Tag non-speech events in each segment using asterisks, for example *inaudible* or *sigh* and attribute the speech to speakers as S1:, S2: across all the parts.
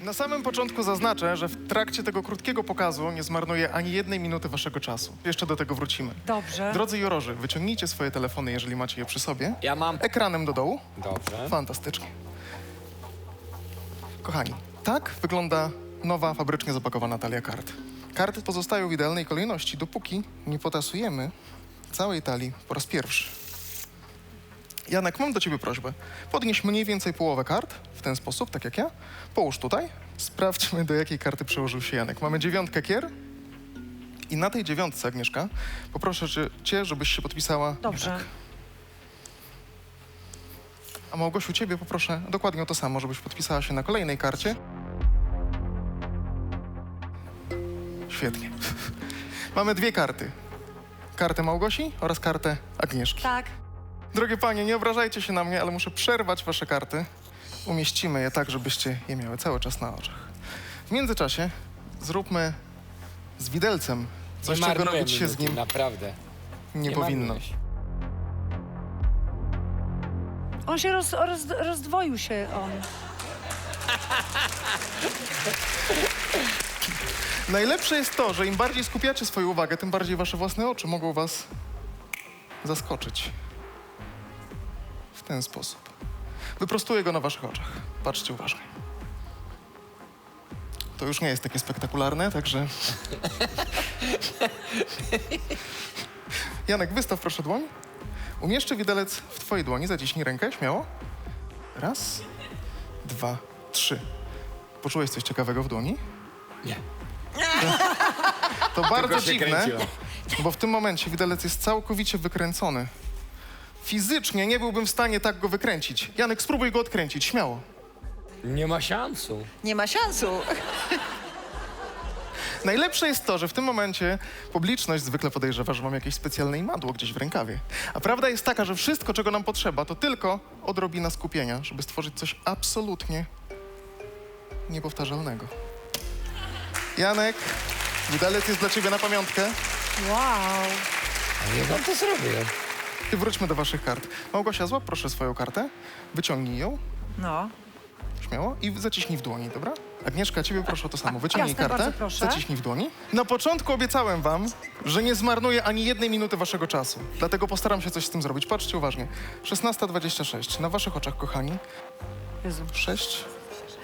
S1: Na samym początku zaznaczę, że w trakcie tego krótkiego pokazu nie zmarnuję ani jednej minuty waszego czasu. Jeszcze do tego wrócimy.
S2: Dobrze.
S1: Drodzy jurorzy, wyciągnijcie swoje telefony, jeżeli macie je przy sobie.
S3: Ja mam.
S1: Ekranem do dołu.
S3: Dobrze.
S1: Fantastycznie. Kochani, tak wygląda nowa, fabrycznie zapakowana talia kart. Karty pozostają w idealnej kolejności, dopóki nie potasujemy całej talii po raz pierwszy. Janek, mam do ciebie prośbę. Podnieś mniej więcej połowę kart w ten sposób, tak jak ja. Połóż tutaj. Sprawdźmy, do jakiej karty przełożył się Janek. Mamy dziewiątkę kier. I na tej dziewiątce, Agnieszka, poproszę cię- cię, żebyś się podpisała.
S2: Dobrze.
S1: A Małgosiu, ciebie poproszę dokładnie o to samo, żebyś podpisała się na kolejnej karcie. Świetnie. *laughs* Mamy dwie karty. Kartę Małgosi oraz kartę Agnieszki.
S2: Tak.
S1: Drogie panie, nie obrażajcie się na mnie, ale muszę przerwać wasze karty. Umieścimy je tak, żebyście je miały cały czas na oczach. W międzyczasie zróbmy z widelcem coś, czego
S3: marnuję
S1: robić się z
S3: minuty,
S1: nim
S3: Naprawdę.
S1: nie powinno.
S2: On się roz, roz, rozdwoił się on. *laughs*
S1: Najlepsze jest to, że im bardziej skupiacie swoją uwagę, tym bardziej wasze własne oczy mogą was zaskoczyć. W ten sposób. Wyprostuję go na waszych oczach. Patrzcie uważnie. To już nie jest takie spektakularne, także... *laughs* Janek, wystaw proszę dłoń. Umieszczę widelec w twojej dłoni. Zaciśnij rękę, śmiało. Raz, dwa, trzy. Poczułeś coś ciekawego w dłoni?
S3: Nie.
S1: To bardzo
S3: się
S1: dziwne,
S3: kręciło.
S1: bo w tym momencie widelec jest całkowicie wykręcony. Fizycznie nie byłbym w stanie tak go wykręcić. Janek, spróbuj go odkręcić, śmiało.
S3: Nie ma szansu.
S4: Nie ma szansu.
S1: Najlepsze jest to, że w tym momencie publiczność zwykle podejrzewa, że mam jakieś specjalne imadło gdzieś w rękawie. A prawda jest taka, że wszystko, czego nam potrzeba, to tylko odrobina skupienia, żeby stworzyć coś absolutnie niepowtarzalnego. Janek, widelec jest dla ciebie na pamiątkę.
S2: Wow.
S3: Ale jak on to zrobił?
S1: I wróćmy do waszych kart. Małgosia, złap proszę swoją kartę, wyciągnij ją,
S4: No.
S1: śmiało, i zaciśnij w dłoni, dobra? Agnieszka, ciebie proszę o to samo. Wyciągnij
S2: jasne,
S1: kartę,
S2: bardzo proszę.
S1: zaciśnij w dłoni. Na początku obiecałem wam, że nie zmarnuję ani jednej minuty waszego czasu. Dlatego postaram się coś z tym zrobić. Patrzcie uważnie. 16.26. Na waszych oczach, kochani.
S2: Jezu.
S1: 6,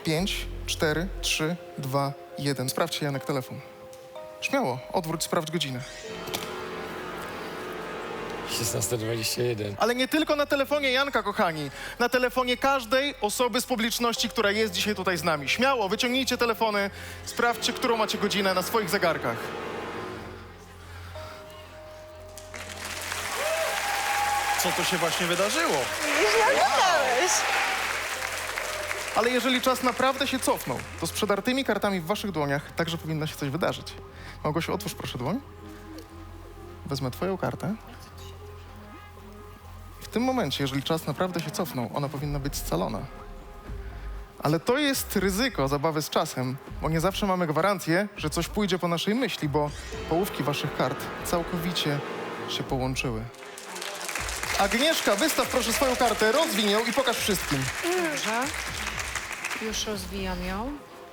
S1: 5, 4, 3, 2, 1. Sprawdźcie, Janek, telefon. Śmiało, odwróć, sprawdź godzinę.
S3: 1621.
S1: Ale nie tylko na telefonie Janka, kochani. Na telefonie każdej osoby z publiczności, która jest dzisiaj tutaj z nami. Śmiało, wyciągnijcie telefony, sprawdźcie, którą macie godzinę na swoich zegarkach.
S5: Co to się właśnie wydarzyło?
S1: Ale jeżeli czas naprawdę się cofnął, to z przedartymi kartami w waszych dłoniach także powinno się coś wydarzyć. Małgosiu, otwórz proszę dłoń. Wezmę twoją kartę. Tym momencie, jeżeli czas naprawdę się cofnął, ona powinna być scalona. Ale to jest ryzyko zabawy z czasem, bo nie zawsze mamy gwarancję, że coś pójdzie po naszej myśli, bo połówki waszych kart całkowicie się połączyły. Agnieszka, wystaw proszę swoją kartę, rozwiń ją i pokaż wszystkim.
S2: Dobrze. Już rozwijam ją.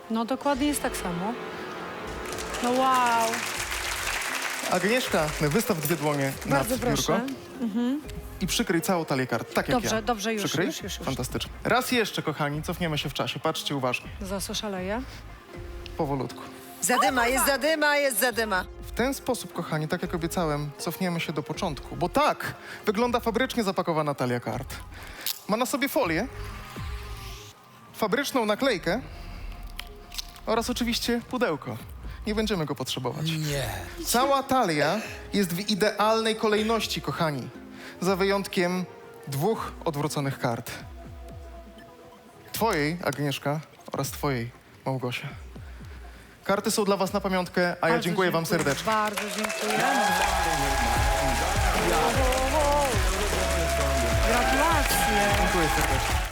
S2: No dokładnie jest tak samo. No wow.
S1: Agnieszka, wystaw dwie dłonie
S2: Bardzo
S1: nad biurko
S2: proszę.
S1: i przykryj całą talię kart, tak jak
S2: Dobrze,
S1: ja.
S2: dobrze, już,
S1: Przykryj?
S2: już, już, już.
S1: Fantastycznie. Raz jeszcze, kochani, cofniemy się w czasie. Patrzcie uważnie,
S2: Zaraz oszaleję.
S1: powolutku.
S4: Zadyma, jest zadyma, jest zadyma.
S1: W ten sposób, kochani, tak jak obiecałem, cofniemy się do początku, bo tak wygląda fabrycznie zapakowana talia kart. Ma na sobie folię, fabryczną naklejkę oraz oczywiście pudełko. Nie będziemy go potrzebować.
S3: Nie.
S1: Cała talia jest w idealnej kolejności, kochani. Za wyjątkiem dwóch odwróconych kart. Twojej, Agnieszka, oraz twojej, Małgosia. Karty są dla was na pamiątkę, a ja dziękuję wam serdecznie.
S2: Bardzo dziękuję. Gratulacje.
S1: Dziękuję serdecznie.